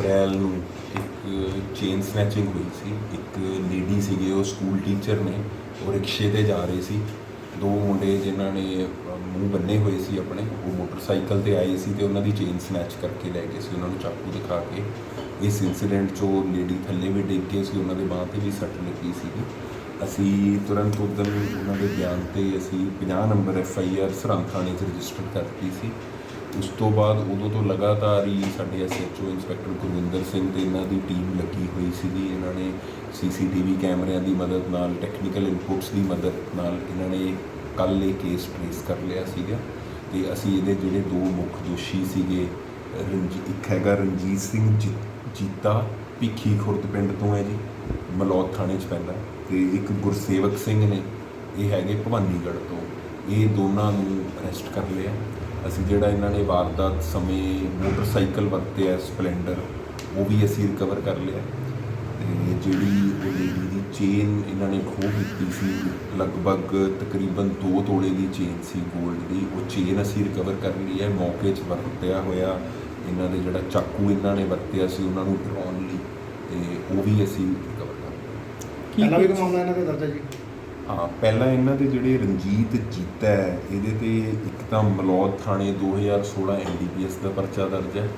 ਅਪ੍ਰੈਲ ਨੂੰ ਇੱਕ chain snatching ਹੋਈ ਸੀ। ਇੱਕ ਲੇਡੀ ਸੀਗੇ, ਉਹ ਸਕੂਲ ਟੀਚਰ ਨੇ, ਉਹ ਰਿਕਸ਼ੇ ਤੇ ਜਾ ਰਹੇ ਸੀ। ਦੋ ਮੁੰਡੇ ਜਿਨ੍ਹਾਂ ਨੇ ਮੂੰਹ ਬੰਨੇ ਹੋਏ ਸੀ ਆਪਣੇ, ਉਹ ਮੋਟਰਸਾਈਕਲ ਤੇ ਆਏ ਸੀ ਤੇ ਉਹਨਾਂ ਦੀ ਚੇਨ ਸਨੈਚ ਕਰਕੇ ਲੈ ਗਏ ਸੀ, ਉਹਨਾਂ ਨੂੰ ਚਾਕੂ ਦਿਖਾ ਕੇ। ਇਸ ਇਨਸੀਡੈਂਟ ਉਹ ਲੇਡੀ ਥੱਲੇ ਵੀ ਡਿੱਗ ਗਏ ਸੀ, ਉਹਨਾਂ ਦੇ ਬਾਂਹ ਤੇ ਵੀ ਸੱਟ ਲੱਗੀ ਸੀਗੀ। ਅਸੀਂ ਤੁਰੰਤ ਉਦੋਂ ਉਹਨਾਂ ਦੇ ਬਿਆਨ ਤੇ ਅਸੀਂ 50 number F I R Sirhind ਥਾਣੇ 'ਚ ਰਜਿਸਟਰ ਕਰਤੀ ਸੀ। ਉਸ ਤੋਂ ਬਾਅਦ ਉਦੋਂ ਤੋਂ ਲਗਾਤਾਰ ਹੀ ਸਾਡੇ ਐਸਐਚਓ ਇੰਸਪੈਕਟਰ ਗੁਰਵਿੰਦਰ ਸਿੰਘ ਤੇ ਇਹਨਾਂ ਦੀ ਟੀਮ ਲੱਗੀ ਹੋਈ ਸੀਗੀ। ਇਹਨਾਂ ਨੇ ਸੀਸੀਟੀਵੀ ਕੈਮਰਿਆਂ ਦੀ ਮਦਦ ਨਾਲ ਟੈਕਨੀਕਲ ਇਨਪੁਟਸ ਦੀ ਮਦਦ ਨਾਲ ਇਹਨਾਂ ਨੇ ਕੱਲ੍ਹ ਇਹ ਕੇਸ ਟ੍ਰੇਸ ਕਰ ਲਿਆ ਸੀਗਾ। ਤੇ ਅਸੀਂ ਇਹਦੇ ਜਿਹੜੇ ਦੋ ਮੁੱਖ ਦੋਸ਼ੀ ਸੀਗੇ, ਰਣਜੀ, ਇੱਕ ਹੈਗਾ ਰਣਜੀਤ ਸਿੰਘ ਜੀ- ਜੀਤਾ ਭਿੱਖੀ ਖੁਰਦ ਪਿੰਡ ਤੋਂ ਹੈ ਜੀ ਮਲੌਤ ਥਾਣੇ 'ਚ ਪੈਂਦਾ। ਤੇ ਇੱਕ ਗੁਰਸੇਵਕ ਸਿੰਘ ਨੇ, ਇਹ ਹੈਗੇ ਭਵਾਨੀਗੜ੍ਹ ਤੋਂ। ਇਹ ਦੋਨਾਂ ਨੂੰ ਅਰੈਸਟ ਕਰ ਲਿਆ। ਅਸੀਂ ਜਿਹੜਾ ਇਹਨਾਂ ਨੇ ਵਾਰਦਾਤ ਸਮੇਂ ਮੋਟਰਸਾਈਕਲ ਵਰਤਿਆ ਸਪਲੈਂਡਰ ਉਹ ਵੀ ਅਸੀਂ ਰਿਕਵਰ ਕਰ ਲਿਆ। ਤੇ ਜਿਹੜੀ ਉਹ ਲੇਡੀ ਦੀ ਚੇਨ ਇਹਨਾਂ ਨੇ ਖੋਹ ਕੀਤੀ ਸੀ ਲਗਭਗ ਤਕਰੀਬਨ 2 ਤੋਲੇ ਦੀ ਚੇਨ ਸੀ 골ਡ ਦੀ ਉਹ ਚੇਨ ਅਸੀਂ ਰਿਕਵਰ ਕਰ ਲਈ ਹੈ ਮੌਕੇ 'ਚ ਵਰਤਿਆ ਹੋਇਆ। ਇਹਨਾਂ ਦੇ ਜਿਹੜਾ ਚਾਕੂ ਇਹਨਾਂ ਨੇ ਵਰਤਿਆ ਸੀ ਉਹਨਾਂ ਨੂੰ ਡਰਾਉਣ ਲਈ ਤੇ ਉਹ ਵੀ ਅਸੀਂ ਰਿਕਵਰ ਕਰ ਲਿਆ। ਪਹਿਲਾਂ ਵੀ ਕੋਈ ਮਾਮਲਾ ਇਹਨਾਂ ਦੇ ਦਰਜ ਹੈ ਜੀ? ਹਾਂ ਪਹਿਲਾਂ ਇਹਨਾਂ ਦੇ ਜਿਹੜੇ ਰਣਜੀਤ ਜੀਤਾ ਹੈ ਇਹਦੇ ਤੇ ਇੱਕ ਤਾਂ ਮਲੌਦ ਥਾਣੇ 2016 ਐਨਡੀਪੀਐਸ ਦਾ ਪਰਚਾ ਦਰਜ ਹੈ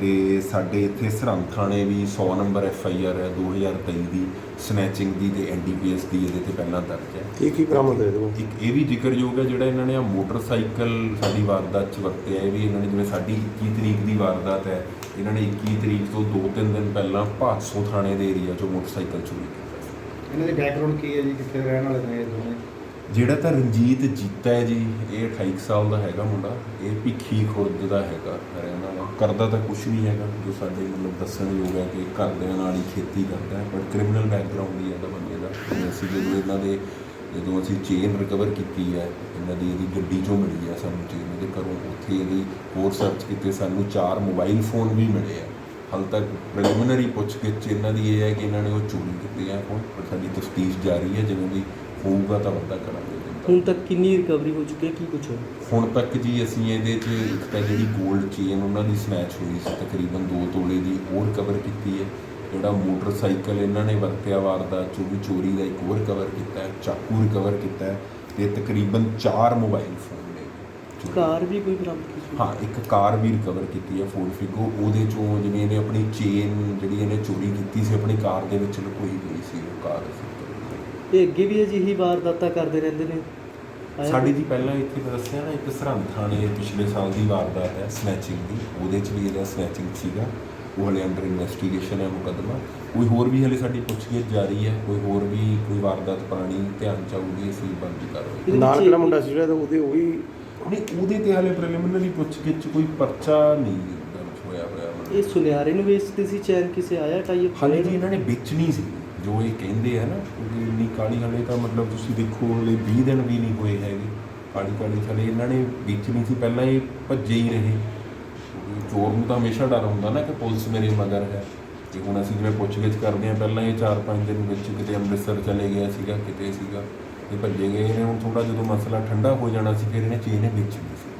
ਤੇ ਸਾਡੇ ਇੱਥੇ ਸਰਹੰਦ ਥਾਣੇ ਵੀ 100 ਨੰਬਰ ਐਫ ਆਈ ਆਰ ਹੈ 2023 ਦੀ ਸਨੈਚਿੰਗ ਦੀ ਤੇ ਐਨਡੀਪੀਐਸ ਦੀ ਇਹਦੇ ਤੇ ਪਹਿਲਾਂ ਦਰਜ ਹੈ। ਕੀ ਕੀ ਬਰਾਮਦ ਹੋਇਆ ਇਹਦੇ ਕੋਲ ਇੱਕ ਇਹ ਵੀ ਜ਼ਿਕਰਯੋਗ ਹੈ ਜਿਹੜਾ ਇਹਨਾਂ ਨੇ ਆ ਮੋਟਰਸਾਈਕਲ ਸਾਡੀ ਵਾਰਦਾਤ 'ਚ ਵਰਤਿਆ ਇਹ ਵੀ ਇਹਨਾਂ ਨੇ ਜਿਵੇਂ ਸਾਡੀ 21 ਤਰੀਕ ਦੀ ਵਾਰਦਾਤ ਹੈ ਇਹਨਾਂ ਨੇ 21 ਤਰੀਕ ਤੋਂ 2-3 ਦਿਨ ਪਹਿਲਾਂ ਭਾਦਸੋਂ ਥਾਣੇ ਦੇ ਏਰੀਆ 'ਚੋਂ ਮੋਟਰਸਾਈਕਲ ਚੋਰੀ ਕੀਤਾ। ਇਹਨਾਂ ਦੀ ਬੈਕਗ੍ਰਾਉਂਡ ਕੀ ਹੈ ਜੀ? ਕਿੱਥੇ ਦੇ ਰਹਿਣ ਵਾਲੇ ਨੇ ਇਹ ਦੋਨੇ ਜਿਹੜਾ ਤਾਂ ਰਣਜੀਤ ਜੀਤਾ ਹੈ ਜੀ, ਇਹ 28 ਸਾਲ ਦਾ ਹੈਗਾ ਮੁੰਡਾ। ਇਹ ਭਿੱਖੀ ਖੁਰਦ ਦਾ ਹੈਗਾ, ਹਰਿਆਣਾ ਦਾ। ਕਰਦਾ ਤਾਂ ਕੁਝ ਨਹੀਂ ਹੈਗਾ, ਜੋ ਸਾਡੇ ਮਤਲਬ ਦੱਸਣ ਯੋਗ ਹੈ ਕਿ ਘਰਦਿਆਂ ਨਾਲ ਹੀ ਖੇਤੀ ਕਰਦਾ ਹੈ ਪਰ ਕ੍ਰਿਮੀਨਲ ਬੈਕਗ੍ਰਾਉਂਡ ਹੀ ਇਹਦਾ ਬੰਦੇ ਦਾ। ਅਸੀਂ ਜਦੋਂ ਇਹਨਾਂ ਦੇ, ਜਦੋਂ ਅਸੀਂ ਚੇਨ ਰਿਕਵਰ ਕੀਤੀ ਹੈ, ਇਹਨਾਂ ਦੀ ਇਹਦੀ ਗੱਡੀ ਚੋਂ ਮਿਲੀ ਹੈ ਸਾਨੂੰ ਚੇਨ ਇਹਦੇ ਘਰੋਂ, ਉੱਥੇ ਇਹਦੀ ਹੋਰ ਸਰਚ ਕੀਤੇ ਸਾਨੂੰ ਚਾਰ ਮੋਬਾਈਲ ਫੋਨ ਵੀ ਮਿਲੇ ਆ। ਹਾਲ ਤੱਕ ਪ੍ਰੀਲਿਮਿਨਰੀ ਪੁੱਛਗਿੱਛ ਇਹਨਾਂ ਦੀ ਇਹ ਹੈ ਕਿ ਇਹਨਾਂ ਨੇ ਉਹ ਚੋਰੀ ਕੀਤੇ ਆ ਫੋਨ ਪਰ ਸਾਡੀ ਤਫਤੀਸ਼ ਜਾਰੀ ਹੈ ਜਿਵੇਂ ਵੀ ਹੋਊਗਾ ਤਾਂ ਬੰਦਾ ਕਰਾਂਗੇ। ਹੁਣ ਤੱਕ ਕਿੰਨੀ ਰਿਕਵਰੀ ਹੋ ਚੁੱਕੀ ਹੈ? ਕੀ ਕੁਝ ਹੋਇਆ? ਹੁਣ ਤੱਕ ਜੀ ਅਸੀਂ ਇਹਦੇ 'ਚ ਇੱਕ ਤਾਂ ਜਿਹੜੀ 골ਡ ਚੇਨ ਉਹਨਾਂ ਦੀ ਸਨੈਚ ਹੋਈ ਸੀ ਤਕਰੀਬਨ 2 ਤੋਲੇ ਦੀ ਉਹ ਰਿਕਵਰ ਕੀਤੀ ਹੈ। ਜਿਹੜਾ ਮੋਟਰਸਾਈਕਲ ਇਹਨਾਂ ਨੇ ਵਰਤਿਆ ਵਾਰਦਾਤ 'ਚੋਂ ਵੀ ਚੋਰੀ ਦਾ ਇੱਕ ਹੋਰ ਰਿਕਵਰ ਕੀਤਾ ਹੈ ਚਾਕੂ ਰਿਕਵਰ ਕੀਤਾ ਹੈ। ਤੇ ਤਕਰੀਬਨ 4 ਮੋਬਾਈਲ ਫੋਨ ਚੋਰੀ। ਕਾਰ ਵੀ ਕੋਈ ਬਰਾਮਦ ਕੀਤੀ ਹਾਂ ਇੱਕ ਕਾਰ ਵੀ ਰਿਕਵਰ ਕੀਤੀ ਹੈ ਫੋਰਡ ਫਿਗੋ ਉਹਦੇ ਚੋਂ ਜਿਵੇਂ ਇਹਨੇ ਆਪਣੀ ਚੇਨ ਜਿਹੜੀ ਇਹਨੇ ਚੋਰੀ ਕੀਤੀ ਸੀ ਆਪਣੀ ਕਾਰ ਦੇ ਵਿੱਚ ਲੁਕੋਈ ਹੋਈ ਸੀ ਉਹ ਕਾਰ। ਇਹ ਅੱਗੇ ਵੀ ਅਜਿਹੀ ਵਾਰਦਾਤਾਂ ਕਰਦੇ ਰਹਿੰਦੇ ਨੇ? ਆਇਆ ਸਾਡੀ? ਜੀ ਪਹਿਲਾਂ ਇੱਥੇ ਮੈਂ ਦੱਸਿਆ ਨਾ ਇੱਕ ਸਰਹੰਦ ਥਾਣੇ ਪਿਛਲੇ ਸਾਲ ਦੀ ਵਾਰਦਾਤ ਹੈ ਸਨੈਚਿੰਗ ਦੀ। ਉਹਦੇ 'ਚ ਵੀ ਇਹਦਾ ਸਨੈਚਿੰਗ ਸੀਗਾ। ਉਹ ਹਲੇ ਅੰਡਰ ਇਨਵੈਸਟੀਗੇਸ਼ਨ ਹੈ ਮੁਕੱਦਮਾ। ਕੋਈ ਹੋਰ ਵੀ ਹਲੇ ਸਾਡੀ ਪੁੱਛਗਿੱਛ ਜਾਰੀ ਹੈ ਕੋਈ ਹੋਰ ਵੀ ਕੋਈ ਵਾਰਦਾਤ ਪੁਰਾਣੀ ਧਿਆਨ ਚ ਆਊਗੀ ਅਸੀਂ ਬੰਦ ਕਰਾਂਗੇ ਇਹਦੇ ਨਾਲ ਵਿੱਚ ਕਿਹੜਾ ਇਹ- ਮੁੰਡਾ ਸੀ ਜਿਹੜਾ ਉਹਦੇ ਉਹ ਨਹੀਂ ਉਹਦੇ ਤੇ ਹਲੇ ਪ੍ਰੀਲਿਮਿਨਰੀ ਪੁੱਛਗਿੱਛ ਕੋਈ ਪਰਚਾ ਨਹੀਂ ਦਰਜ ਹੋਇਆ ਹੋਇਆ ਮਤਲਬ ਇਹ ਸੁਨਿਆਰੇ ਨੂੰ ਵੇਚਦੇ ਸੀ ਚੈਨ ਕਿਸੇ ਆਇਆ ਟਾਈ ਹਾਲੇ ਜੀ ਇਹਨਾਂ ਨੇ ਵੇਚਣੀ ਸੀ ਜੋ ਇਹ ਕਹਿੰਦੇ ਆ ਨਾ ਕਿ ਇੰਨੀ ਕਾਲੀ ਹਲੇ ਤਾਂ ਮਤਲਬ ਤੁਸੀਂ ਦੇਖੋ ਹਲੇ 20 ਦਿਨ ਵੀ ਨਹੀਂ ਹੋਏ ਹੈਗੇ। ਕਾਲੀ ਕਾਲੀ ਹਲੇ ਇਹਨਾਂ ਨੇ ਵੇਚਣੀ ਸੀ ਪਹਿਲਾਂ ਇਹ ਭੱਜੇ ਹੀ ਰਹੇ। ਕਿਉਂਕਿ ਚੋਰ ਨੂੰ ਤਾਂ ਹਮੇਸ਼ਾ ਡਰ ਹੁੰਦਾ ਨਾ ਕਿ ਪੁਲਿਸ ਮੇਰੇ ਮਗਰ ਹੈ। ਤੇ ਹੁਣ ਅਸੀਂ ਜਿਵੇਂ ਪੁੱਛਗਿੱਛ ਕਰਦੇ ਆ ਪਹਿਲਾਂ ਇਹ 4-5 ਦਿਨ ਵਿੱਚ ਕਿਤੇ ਅੰਮ੍ਰਿਤਸਰ ਚਲੇ ਗਿਆ ਸੀਗਾ ਕਿਤੇ ਸੀਗਾ। ਇਹ ਭੱਜੇ ਗਏ ਨੇ। ਹੁਣ ਥੋੜਾ ਜਦੋਂ ਮਸਲਾ ਠੰਡਾ ਹੋ ਜਾਣਾ ਸੀ, ਫਿਰ ਇਹਨੇ ਚੇਨ ਵੇਚਣੀ ਸੀ